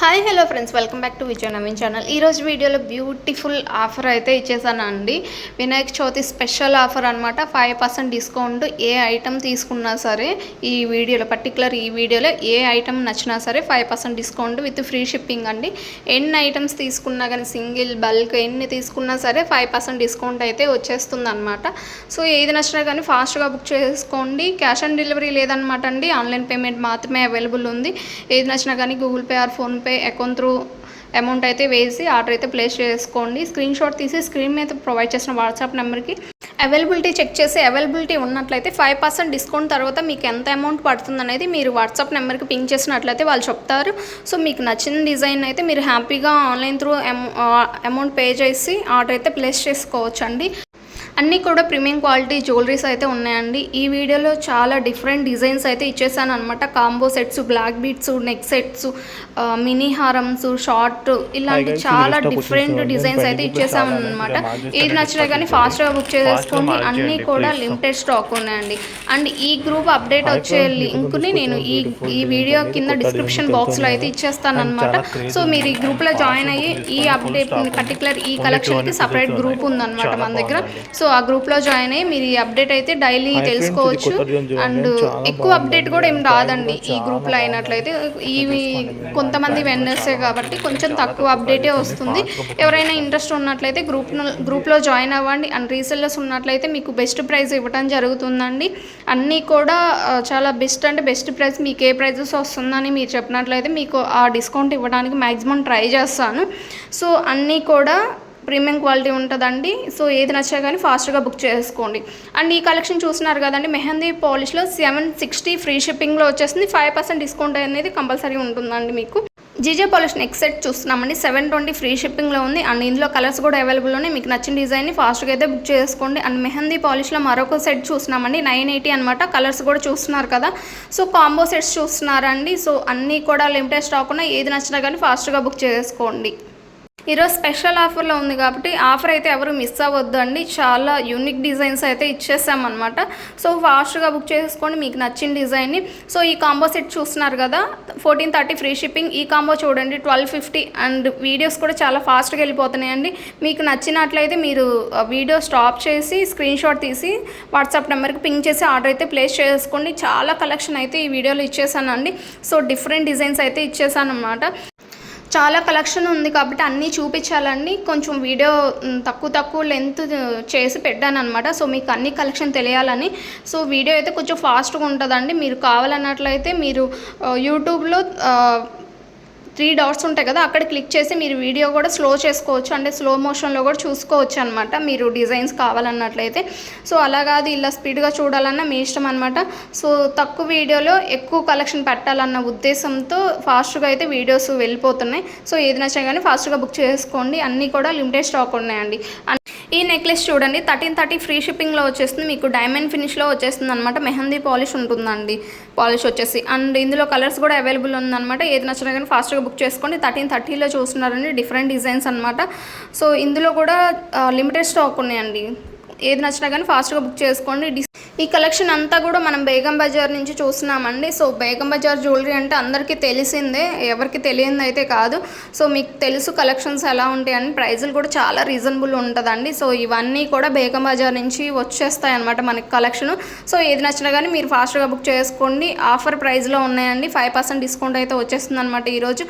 Hi hello friends. Welcome back to Vijaya Naveen channel. ఈరోజు వీడియోలో beautiful offer అయితే ఇచ్చేసానండి. వినాయక చవితి స్పెషల్ ఆఫర్ అనమాట ఫైవ్ పర్సెంట్ డిస్కౌంట్ ఏ ఐటెం తీసుకున్నా సరే ఈ వీడియోలో పర్టికులర్ ఈ వీడియోలో ఏ ఐటెం నచ్చినా సరే five percent discount with free shipping అండి. ఎన్ని ఐటమ్స్ తీసుకున్నా కానీ సింగిల్ బల్క్ ఎన్ని తీసుకున్నా సరే ఫైవ్ పర్సెంట్ డిస్కౌంట్ అయితే వచ్చేస్తుంది అనమాట సో ఏది నచ్చినా కానీ ఫాస్ట్గా బుక్ చేసుకోండి. క్యాష్ ఆన్ డెలివరీ లేదనమాట అండి. ఆన్లైన్ పేమెంట్ మాత్రమే అవైలబుల్ ఉంది. ఏది నచ్చినా కానీ Google Pay or PhonePe account through amount అయితే వేసి ఆర్డర్ అయితే ప్లేస్ చేసుకోండి. స్క్రీన్ షాట్ తీసి స్క్రీన్ మీద ప్రొవైడ్ చేసిన వాట్సాప్ నెంబర్కి అవైలబిలిటీ చెక్ చేసి అవైలబిలిటీ ఉన్నట్లయితే ఫైవ్ పర్సెంట్ డిస్కౌంట్ తర్వాత మీకు ఎంత అమౌంట్ పడుతుంది అనేది మీరు వాట్సాప్ నెంబర్కి పింక్ చేసినట్లయితే వాళ్ళు చెప్తారు. సో మీకు నచ్చిన డిజైన్ అయితే మీరు హ్యాపీగా ఆన్లైన్ త్రూ అమౌంట్ పే చేసి ఆర్డర్ అయితే ప్లేస్ చేసుకోవచ్చండి. అన్నీ కూడా ప్రీమియం క్వాలిటీ జ్యువెలరీస్ అయితే ఉన్నాయండి ఈ వీడియోలో చాలా డిఫరెంట్ డిజైన్స్ అయితే ఇచ్చేసాను అనమాట combo sets black beads neck sets mini హారమ్స్ short ఇలాంటి చాలా డిఫరెంట్ డిజైన్స్ అయితే ఇచ్చేసాము అనమాట. ఏది నచ్చినా కానీ. ఫాస్ట్గా బుక్ చేసేసుకోండి అన్నీ కూడా. లిమిటెడ్ స్టాక్ ఉన్నాయండి అండ్ ఈ గ్రూప్ అప్డేట్ వచ్చే లింక్ని నేను ఈ ఈ వీడియో కింద డిస్క్రిప్షన్ బాక్స్లో అయితే. ఇచ్చేస్తాను అనమాట సో మీరు ఈ. గ్రూప్లో జాయిన్ అయ్యి ఈ అప్డేట్. పర్టికులర్ ఈ కలెక్షన్కి 200 సపరేట్ గ్రూప్. ఉందన్నమాట మన దగ్గర బాగుందండి. సో ఆ గ్రూప్లో జాయిన్ అయ్యి మీరు ఈ అప్డేట్ అయితే డైలీ తెలుసుకోవచ్చు. అండ్ ఎక్కువ. అప్డేట్ కూడా ఏం రాదండి ఈ గ్రూప్లో. అయినట్లయితే ఇవి. కొంతమంది చాలా కాబట్టి. కొంచెం తక్కువ అప్డేటే వస్తుంది ఎవరైనా ఇంట్రెస్ట్ ఉన్నట్లయితే గ్రూప్ గ్రూప్లో జాయిన్ అవ్వండి అండ్ రీసెల్లర్స్ ఉన్నట్లయితే మీకు బెస్ట్ ప్రైస్ ఇవ్వడం జరుగుతుందండి అన్నీ కూడా చాలా బెస్ట్ అంటే బెస్ట్ ప్రైస్ మీకు ఏ ప్రైజెస్ వస్తుందని మీరు చెప్పినట్లయితే మీకు ఆ డిస్కౌంట్ ఇవ్వడానికి మ్యాక్సిమం ట్రై చేస్తాను సో అన్నీ కూడా ప్రీమియం క్వాలిటీ ఉంటుందండి. సో ఏది నచ్చా కానీ ఫాస్ట్గా బుక్ చేసుకోండి. అండ్ ఈ కలెక్షన్ చూస్తున్నారు కదండి మెహందీ పాలిష్లో సెవెన్ సిక్స్టీ ఫ్రీ షిప్పింగ్లో వచ్చేసింది. ఫైవ్ పర్సెంట్ డిస్కౌంట్ అనేది కంపల్సరీ ఉంటుందండి మీకు. జీజే పాలిష్ నెక్స్ట్ సెట్ చూస్తున్నామండి. సెవెన్ ట్వంటీ ఫ్రీ షిప్పింగ్లో ఉంది. అండ్ ఇందులో కలర్స్ కూడా అవైలబుల్ ఉన్నాయి. మీకు నచ్చిన డిజైన్ని ఫాస్ట్గా అయితే బుక్ చేసుకోండి. అండ్ మెహందీ పాలిష్లో మరొక సెట్ చూస్తున్నామండి. నైన్ ఎయిటీ అనమాట కలర్స్ కూడా చూస్తున్నారు కదా. సో కాంబో సెట్స్ చూస్తున్నారండి. సో అన్నీ కూడా లిమిటెడ్ స్టాక్ ఉన్నాయి. ఏది నచ్చినా కానీ ఫాస్ట్గా బుక్ చేసుకోండి. ఈరోజు స్పెషల్ ఆఫర్లో ఉంది కాబట్టి ఆఫర్ అయితే ఎవరు మిస్ అవ్వద్దు అండి. చాలా యూనిక్ డిజైన్స్ అయితే ఇచ్చేసామన్నమాట. సో ఫాస్ట్గా బుక్ చేసుకోండి మీకు నచ్చిన డిజైన్ని సో ఈ కాంబో సెట్ చూస్తున్నారు కదా ఫోర్టీన్ థర్టీ ఫ్రీ షిప్పింగ్ ఈ కాంబో చూడండి ట్వెల్వ్ ఫిఫ్టీ అండ్ వీడియోస్ కూడా చాలా ఫాస్ట్గా వెళ్ళిపోతున్నాయండి మీకు నచ్చినట్లయితే మీరు వీడియో స్టాప్ చేసి స్క్రీన్ షాట్ తీసి వాట్సాప్ నెంబర్కి పింక్ చేసి ఆర్డర్ అయితే ప్లేస్ చేసుకోండి. చాలా కలెక్షన్ అయితే ఈ వీడియోలో ఇచ్చేసానండి. సో డిఫరెంట్ డిజైన్స్ అయితే ఇచ్చేసాను అనమాట చాలా కలెక్షన్ ఉంది కాబట్టి అన్నీ చూపించాలండి. కొంచెం వీడియో తక్కువ తక్కువ లెంత్ చేసి పెట్టాను అనమాట సో మీకు అన్ని కలెక్షన్ తెలియాలని. సో వీడియో అయితే కొంచెం ఫాస్ట్గా ఉంటుందండి. మీరు కావాలన్నట్లయితే మీరు యూట్యూబ్లో త్రీ డాట్స్ ఉంటాయి కదా అక్కడ క్లిక్ చేసి మీరు వీడియో కూడా స్లో చేసుకోవచ్చు. అంటే స్లో మోషన్లో కూడా చూసుకోవచ్చు అనమాట మీరు డిజైన్స్ కావాలన్నట్లయితే. సో అలా కాదు ఇలా స్పీడ్గా చూడాలన్నా మీ ఇష్టం అనమాట సో తక్కువ వీడియోలో ఎక్కువ కలెక్షన్ పెట్టాలన్న ఉద్దేశంతో ఫాస్ట్గా అయితే వీడియోస్ వెళ్ళిపోతున్నాయి. సో ఏది నచ్చినా కానీ ఫాస్ట్గా బుక్ చేసుకోండి. అన్నీ కూడా లిమిటెడ్ స్టాక్ ఉన్నాయండి. ఈ నెక్లెస్ చూడండి థర్టీన్ థర్టీ ఫ్రీ షిప్పింగ్లో వచ్చేస్తుంది. మీకు డైమండ్ ఫినిష్లో వచ్చేస్తుంది అనమాట మెహందీ పాలిష్ ఉంటుందండి. పాలిష్ వచ్చేసి. అండ్ ఇందులో కలర్స్ కూడా అవైలబుల్ ఉందన్నమాట. ఏది నచ్చినా కానీ ఫాస్ట్గా బుక్ చేసుకోండి. థర్టీన్ థర్టీలో చూస్తున్నారండి. డిఫరెంట్ డిజైన్స్ అనమాట సో ఇందులో కూడా లిమిటెడ్ స్టాక్ ఉన్నాయండి. ఏది నచ్చినా కానీ ఫాస్ట్గా బుక్ చేసుకోండి. డిస్ ఈ కలెక్షన్ అంతా కూడా మనం బేగం బజార్ నుంచి చూస్తున్నామండి. సో బేగం బజార్ జ్యువెలరీ అంటే అందరికీ తెలిసిందే ఎవరికి తెలియంది అయితే కాదు. సో మీకు తెలుసు కలెక్షన్స్ ఎలా ఉంటాయని ప్రైజులు కూడా చాలా రీజనబుల్ ఉంటుందండి. సో ఇవన్నీ కూడా బేగం బజార్ నుంచి వచ్చేస్తాయి అనమాట మనకి కలెక్షన్. సో ఏది నచ్చినా కానీ మీరు ఫాస్ట్గా బుక్ చేసుకోండి. ఆఫర్ ప్రైస్లో ఉన్నాయండి. ఫైవ్ పర్సెంట్ డిస్కౌంట్ అయితే వచ్చేస్తుంది అనమాట ఈరోజు.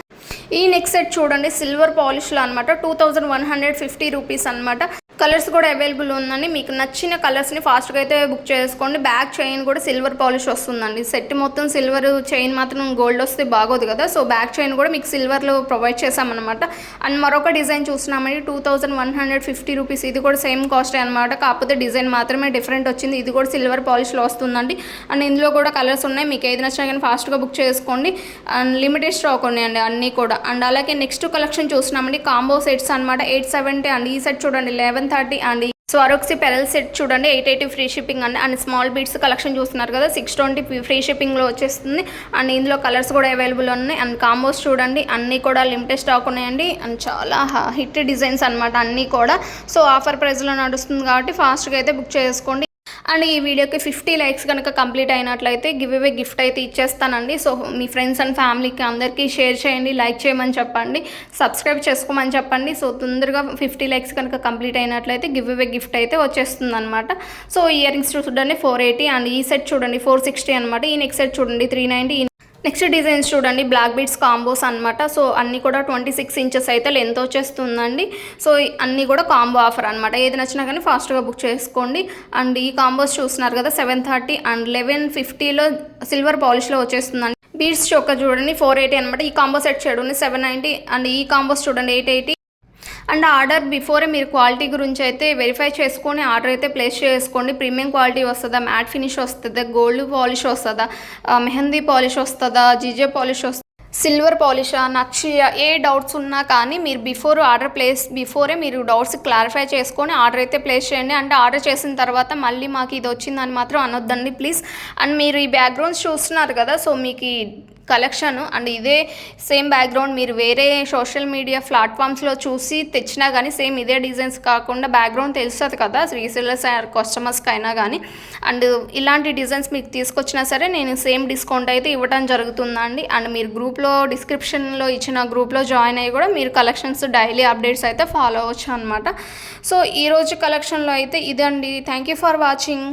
ఈ నెక్స్ సెట్ చూడండి సిల్వర్ పాలిష్లో అనమాట two thousand one hundred fifty rupees అనమాట కలర్స్ కూడా అవైలబుల్ ఉందండి. మీకు నచ్చిన కలర్స్ని ఫాస్ట్గా అయితే బుక్ చేసుకోండి. బ్యాక్ చైన్ కూడా సిల్వర్ పాలిష్ వస్తుందండి. సెట్ మొత్తం సిల్వర్ చైన్ మాత్రం గోల్డ్ వస్తే బాగోదు కదా. సో బ్యాక్ చైన్ కూడా మీకు సిల్వర్లో ప్రొవైడ్ చేసామన్నమాట అండ్ మరొక design చూసినామండి two thousand one hundred fifty rupees. ఇది కూడా సేమ్ కాస్ట్ అనమాట కాకపోతే డిజైన్ మాత్రమే డిఫరెంట్ వచ్చింది. ఇది కూడా సిల్వర్ పాలిష్లో వస్తుందండి. అండ్ ఇందులో కూడా కలర్స్ ఉన్నాయి. మీకు ఏది నచ్చినా కానీ ఫాస్ట్గా బుక్ చేసుకోండి. అండ్ లిమిటెడ్ స్టాక్ ఉన్నాయండి అన్నీ కూడా. అండ్ అలాగే నెక్స్ట్ కలెక్షన్ చూసినామండి కాంబో సెట్స్ అనమాట ఎయిట్ సెవెంటీ అండ్. ఈ సెట్ చూడండి. Eleven thirty and. Swarovski pearl set చూడండి ఎయిట్ ఎయిటీ ఫ్రీ షిప్పింగ్ అండి. అండ్ స్మాల్ బీట్స్ కలెక్షన్ చూస్తున్నారు కదా సిక్స్ ట్వంటీ ఫ్రీ షిప్పింగ్లో వచ్చేస్తుంది. అండ్ ఇందులో కలర్స్ కూడా అవైలబుల్ ఉన్నాయి. అండ్ కాంబోస్ చూడండి అన్నీ కూడా లిమిటెడ్ స్టాక్ ఉన్నాయండి. అండ్ చాలా హిట్ డిజైన్స్ అనమాట అన్నీ కూడా. సో ఆఫర్ ప్రైస్లో నడుస్తుంది కాబట్టి ఫాస్ట్గా అయితే బుక్ చేసుకోండి. అండ్ ఈ వీడియోకి ఫిఫ్టీ లైక్స్ కనుక కంప్లీట్ అయినట్లయితే గివ్ అవే గిఫ్ట్ అయితే ఇచ్చేస్తానండి. సో మీ ఫ్రెండ్స్ అండ్ ఫ్యామిలీకి అందరికీ షేర్ చేయండి లైక్ చేయమని చెప్పండి సబ్స్క్రైబ్ చేసుకోమని చెప్పండి. సో తొందరగా ఫిఫ్టీ లైక్స్ కనుక కంప్లీట్ అయినట్లయితే గివ్ అవే గిఫ్ట్ అయితే వచ్చేస్తుంది అనమాట సో ఇయర్ రింగ్స్ చూడండి ఫోర్ ఎయిటీ అండ్ ఈ సెట్ చూడండి ఫోర్ సిక్స్టీ అనమాట ఈ నెక్స్ట్ సెట్ చూడండి త్రీ నైంటీ నెక్స్ట్ డిజైన్స్ చూడండి బ్లాక్ బీడ్స్ కాంబోస్ అనమాట సో అన్నీ కూడా ట్వంటీ సిక్స్ ఇంచెస్ అయితే లెంత్ వచ్చేస్తుందండి. సో అన్నీ కూడా కాంబో ఆఫర్ అనమాట ఏది నచ్చినా కానీ ఫాస్ట్గా బుక్ చేసుకోండి. అండ్ ఈ కాంబోస్ చూస్తున్నారు కదా సెవెన్ థర్టీ అండ్ లెవెన్ ఫిఫ్టీలో సిల్వర్ పాలిష్లో వచ్చేస్తుందండి. బీడ్స్ చొక్క చూడండి ఫోర్ ఎయిటీ అనమాట ఈ కాంబో సెట్ చూడండి సెవెన్ నైంటీ అండ్ ఈ కాంబోస్ చూడండి ఎయిట్ ఎయిటీ అండ్ ఆర్డర్ బిఫోరే మీరు క్వాలిటీ గురించి అయితే వెరిఫై చేసుకొని ఆర్డర్ అయితే ప్లేస్ చేసుకోండి. ప్రీమియం క్వాలిటీ వస్తుందా? మ్యాట్ ఫినిష్ వస్తుందా? గోల్డ్ పాలిష్ వస్తుందా? మెహందీ పాలిష్ వస్తుందా? జీజే పాలిష్ వస్తుందా సిల్వర్ పాలిషా నక్షియా ఏ డౌట్స్ ఉన్నా కానీ మీరు బిఫోర్ ఆర్డర్ ప్లేస్ బిఫోరే మీరు డౌట్స్ క్లారిఫై చేసుకొని ఆర్డర్ అయితే ప్లేస్ చేయండి. అంటే ఆర్డర్ చేసిన తర్వాత మళ్ళీ మాకు ఇది వచ్చిందని మాత్రం అనొద్దండి ప్లీజ్. అండ్ మీరు ఈ బ్యాక్గ్రౌండ్స్ చూస్తున్నారు కదా సో మీకు కలెక్షన్ అండ్ ఇదే సేమ్ బ్యాక్గ్రౌండ్ మీరు వేరే సోషల్ మీడియా ప్లాట్ఫామ్స్లో చూసి తెచ్చినా కానీ సేమ్ ఇదే డిజైన్స్ కాకుండా బ్యాక్గ్రౌండ్ తెలుస్తుంది కదా రీసెలర్స్ కస్టమర్స్కి అయినా కానీ. అండ్ ఇలాంటి డిజైన్స్ మీకు తీసుకొచ్చినా సరే నేను సేమ్ డిస్కౌంట్ అయితే ఇవ్వడం జరుగుతుందండి. అండ్ మీరు గ్రూప్లో డిస్క్రిప్షన్లో ఇచ్చిన గ్రూప్లో జాయిన్ అయ్యి కూడా మీరు కలెక్షన్స్ డైలీ అప్డేట్స్ అయితే ఫాలో అవ్వచ్చు అనమాట సో ఈరోజు కలెక్షన్లో అయితే ఇదండి. Thank you for watching.